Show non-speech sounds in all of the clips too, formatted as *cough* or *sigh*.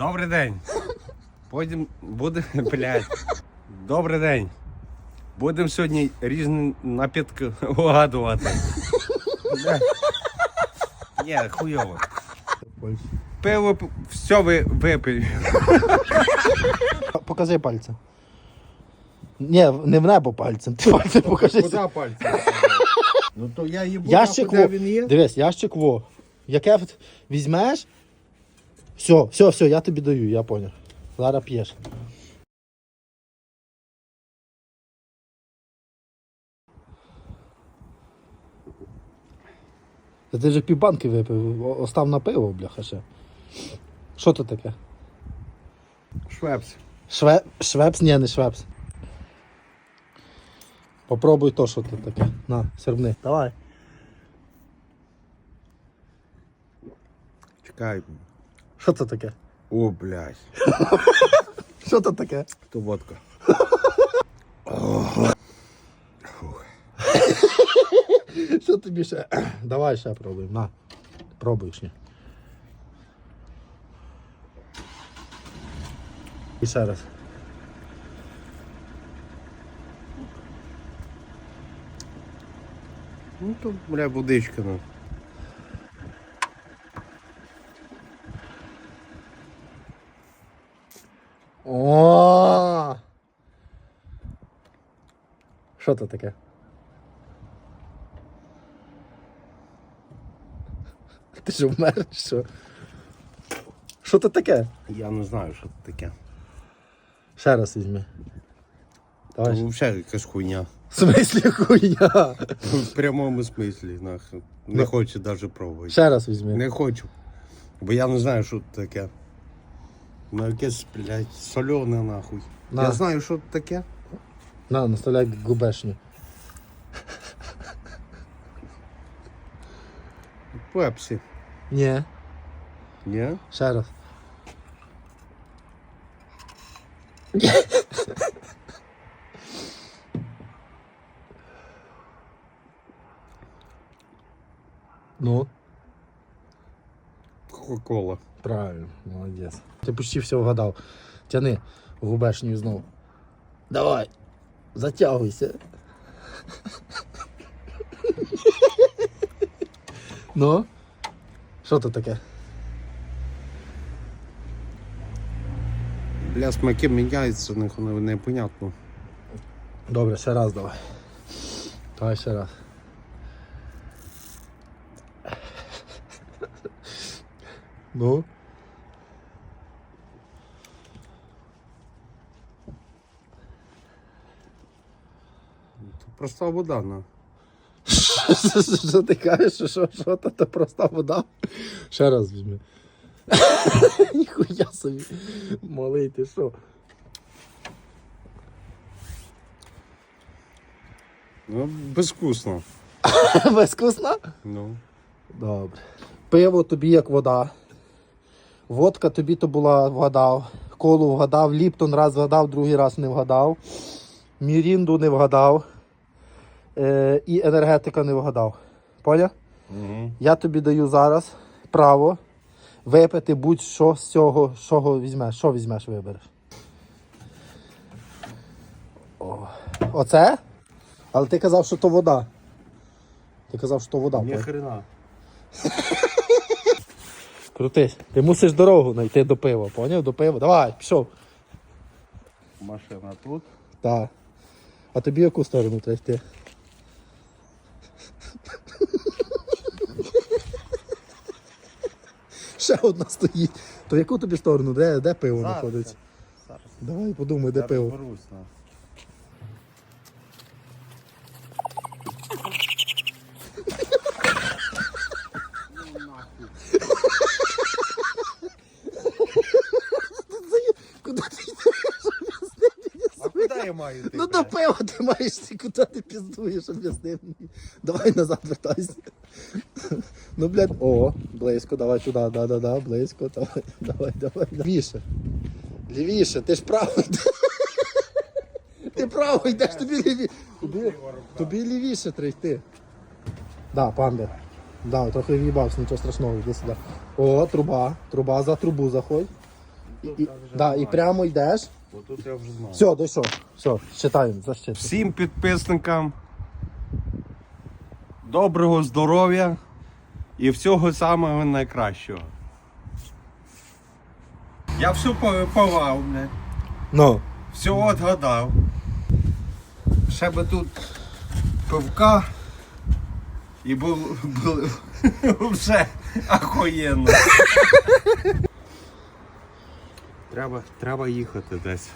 Добрий день. Потім буде, *laughs* блядь. Добрий день. Будемо сьогодні різні напітки вгадувати. Блядь. Ні, хуйово. Пиво, все ви випив. *laughs* Покажи пальцем. Ні, не в небо пальцем. *laughs* Ти пальцем покажи. Куди пальці? Ну то я їбу, Ящик куди він є. Дивись, ящик во. Яке візьмеш? Все, все, все, я тобі даю, я поняв. Зараз п'єш. Та ти вже півбанки випив, остав на пиво, бляха ще. Що то таке? Швепс. Шве... Швепс? Ні, не швепс. Попробуй то, що тут таке. На, сербни. Давай. Чекай. Що це таке? О, блядь. *laughs* Що це таке? То водка. *laughs* Що тобі ще? Давай ще пробуємо. На. Пробуй ще. І ще раз. Ну то, бля, водичка, ну. О! Що це таке? Ти що вмер? Що? Що це таке? Я не знаю, що це таке. Ще раз візьми. Давай. Це взагалі якась хуйня. В смислі хуйня? В прямому смислі, нахуй. Не Ну. хочу навіть пробувати. Ще раз візьми. Не хочу. Бо я не знаю, що це таке. Ну якесь, блядь, солене нахуй. На. Я знаю, що це таке. На, наставляй губешню. Пепсі. Ні. Ні? Ще раз. Ну, Кока-кола. правильно, молодець. Ти почти все вгадав. Тяни губешню знову. Давай. Затягуйся. ну? Що це таке? Бля, смаки міняються, непонятно. Добре, ще раз давай. Давай ще раз. Ну. Проста вода, на. Що ти кажеш? Що, що, що то, то проста вода? Ще раз візьми. *laughs* Ніхуя собі. Малий, ти що? Ну, безвкусно. *laughs* Безвкусно? Ну. Добре. Пиво тобі як вода. Водка тобі то була вгадав. Колу вгадав, Ліптон раз вгадав, другий раз не вгадав. Мірінду не вгадав. Е, і енергетика не вгадав. Поля? Угу. Я тобі даю зараз право випити будь-що з цього, чого візьмеш. Що візьмеш, вибереш. О. Оце? Але ти казав, що то вода. Ти казав, що то вода. Ні хрена. *laughs* Крутись. Ти мусиш дорогу знайти до пива, поняв? До пива. Давай, пішов. Машина тут. Так. А тобі яку сторону треба йти? *laughs* Ще одна стоїть. То яку тобі сторону? Де, де пиво знаходиться? Зараз. Давай подумай, де пиво. Розберусь, на. Куди ти йдеш? А куди я маю? Ну до пива ти маєш йти, куди ти піздуєш, об'ясни мені. Давай назад вертайся. Ну, блядь, о, близько, давай туди, да-да-да, близько, давай, давай, давай. Лівіше. Лівіше, ти ж право йдеш. Ти право йдеш, тобі лівіше. Тобі, тобі лівіше треба йти. Да, панде. Да, трохи в'їбався, нічого страшного, йди сюди. О, труба, труба, за трубу заходь. І, да, і прямо йдеш. Отут я вже знаю. Все, дійшов. Все, читаємо, защити. Всім підписникам доброго здоров'я і всього самого найкращого. Я все повипивав, блядь. Ну. Все отгадав. Ще би тут пивка і був, *laughs* був вже ахуєнно. Треба, треба їхати десь.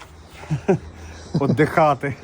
*laughs* Отдихати.